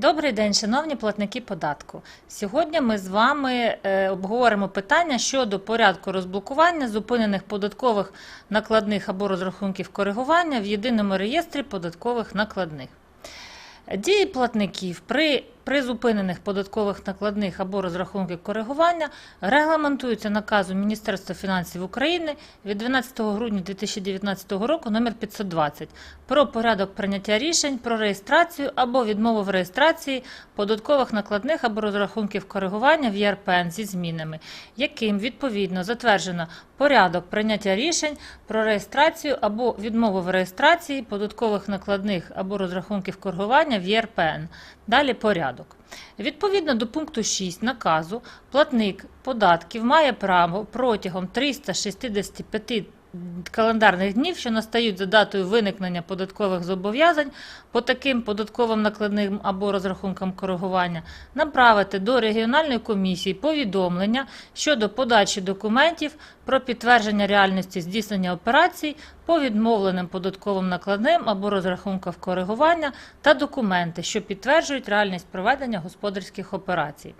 Добрий день, шановні платники податку. Сьогодні ми з вами е, обговоримо питання щодо порядку розблокування зупинених податкових накладних або розрахунків коригування в єдиному реєстрі податкових накладних. Дії платників при призупинених податкових накладних або розрахунків коригування регламентуються наказом Міністерства фінансів України від 12 грудня 2019 року номер 520 про порядок прийняття рішень про реєстрацію або відмову в реєстрації податкових накладних або розрахунків коригування в ЄРПН зі змінами, яким відповідно затверджено порядок прийняття рішень про реєстрацію або відмову в реєстрації податкових накладних або розрахунків коригування в ЄРПН. Далі порядок. Відповідно до пункту 6 наказу, платник податків має право протягом 365 календарних днів, що настають за датою виникнення податкових зобов'язань по таким податковим накладним або розрахункам коригування, направити до регіональної комісії повідомлення щодо подачі документів про підтвердження реальності здійснення операцій по відмовленим податковим накладним або розрахунках коригування та документи, що підтверджують реальність проведення господарських операцій.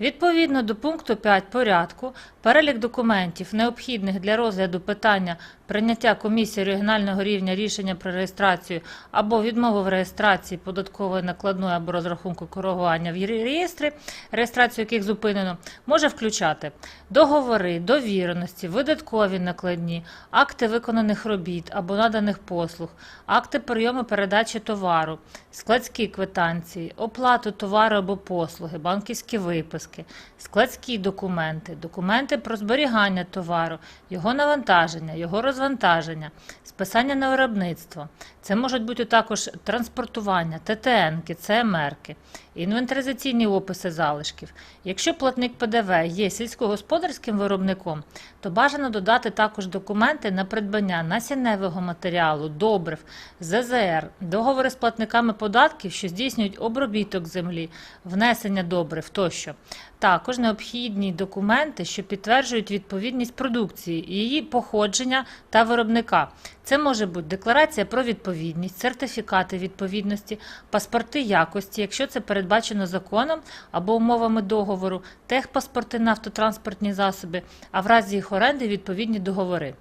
Відповідно до пункту 5 порядку, перелік документів, необхідних для розгляду питання прийняття комісії регіонального рівня рішення про реєстрацію або відмову в реєстрації податкової накладної або розрахунку коригування в реєстрі, реєстрацію яких зупинено, може включати договори, довіреності, видаткові накладні, акти виконаних робіт або наданих послуг, акти прийому передачі товару, складські квитанції, оплату товару або послуги, банківські виписки, складські документи, документи про зберігання товару, його навантаження, його розвантаження, списання на виробництво. Це можуть бути також транспортування, ТТНки, ЦМРки, інвентаризаційні описи залишків. Якщо платник ПДВ є сільськогосподарським виробником, то бажано додати також документи на придбання насінневого матеріалу, добрив, ЗЗР, договори з платниками податків, що здійснюють обробіток землі, внесення добрив тощо. Також необхідні документи, що підтверджують відповідність продукції, її походження та виробника. Це може бути декларація про відповідність, сертифікати відповідності, паспорти якості, якщо це передбачено законом або умовами договору, техпаспорти на автотранспортні засоби, а в разі їх оренди відповідні договори.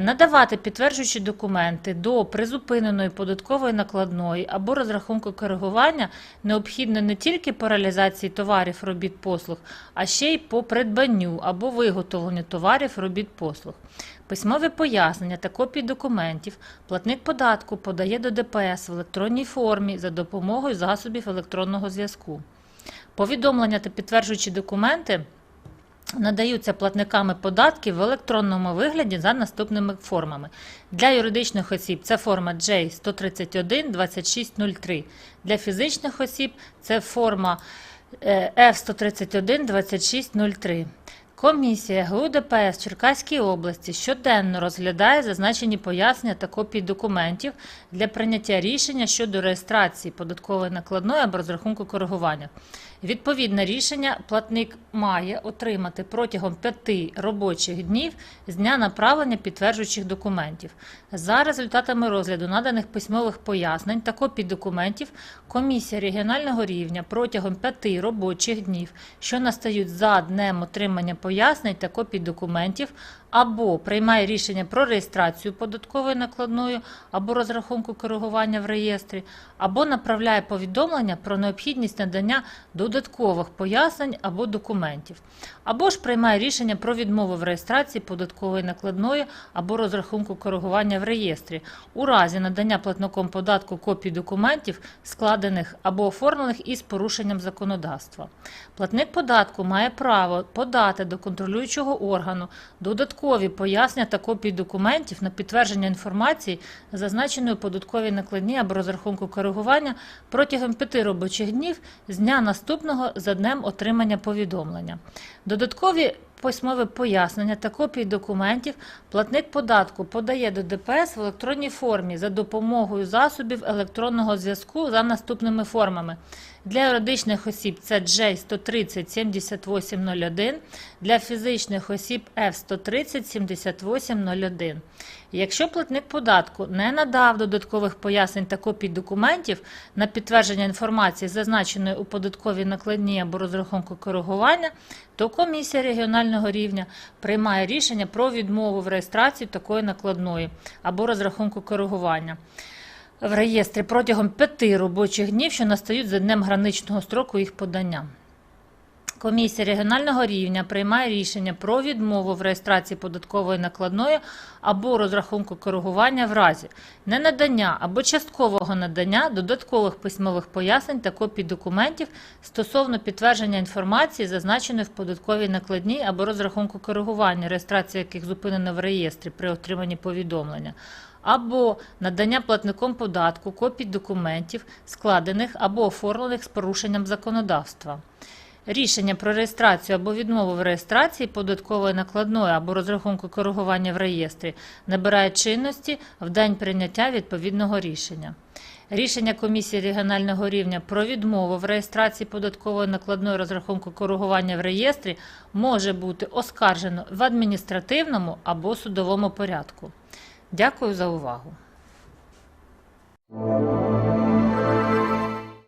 Надавати підтверджуючі документи до призупиненої податкової накладної або розрахунку коригування необхідно не тільки по реалізації товарів, робіт, послуг, а ще й по придбанню або виготовленню товарів, робіт, послуг. Письмові пояснення та копії документів платник податку подає до ДПС в електронній формі за допомогою засобів електронного зв'язку. Повідомлення та підтверджуючі документи надаються платниками податків в електронному вигляді за наступними формами. Для юридичних осіб це форма J131 2603. Для фізичних осіб це форма е, F131 2603. Комісія ГУ ДПС Черкаській області щоденно розглядає зазначені пояснення та копії документів для прийняття рішення щодо реєстрації податкової накладної або розрахунку коригування. Відповідне рішення платник має отримати протягом п'яти робочих днів з дня направлення підтверджуючих документів. За результатами розгляду наданих письмових пояснень та копій документів, комісія регіонального рівня протягом п'яти робочих днів, що настають за днем отримання пояснень та копій документів, або приймає рішення про реєстрацію податкової накладної або розрахунку коригування в реєстрі, або направляє повідомлення про необхідність надання додаткових пояснень або документів, або ж приймає рішення про відмову в реєстрації податкової накладної або розрахунку коригування в реєстрі у разі надання платником податку копій документів, складених або оформлених із порушенням законодавства. Платник податку має право подати до контролюючого органу додаткові пояснення та копії документів на підтвердження інформації, зазначеної у податковій накладній або розрахунку коригування протягом п'яти робочих днів з дня наступного за днем отримання повідомлення. Додаткові письмове пояснення та копії документів платник податку подає до ДПС в електронній формі за допомогою засобів електронного зв'язку за наступними формами: Для юридичних осіб це J 130 7801, для фізичних осіб F 130 7801. Якщо платник податку не надав додаткових пояснень та копій документів на підтвердження інформації, зазначеної у податковій накладній або розрахунку коригування, то комісія регіонального рівня приймає рішення про відмову в реєстрації такої накладної або розрахунку коригування в реєстрі протягом п'яти робочих днів, що настають за днем граничного строку їх подання. Комісія регіонального рівня приймає рішення про відмову в реєстрації податкової накладної або розрахунку коригування в разі ненадання або часткового надання додаткових письмових пояснень та копій документів стосовно підтвердження інформації, зазначеної в податковій накладній або розрахунку коригування, реєстрація яких зупинена в реєстрі при отриманні повідомлення, або надання платником податку копій документів, складених або оформлених з порушенням законодавства. Рішення про реєстрацію або відмову в реєстрації податкової накладної або розрахунку коригування в реєстрі набирає чинності в день прийняття відповідного рішення. Рішення комісії регіонального рівня про відмову в реєстрації податкової накладної розрахунку коригування в реєстрі може бути оскаржено в адміністративному або судовому порядку. Дякую за увагу.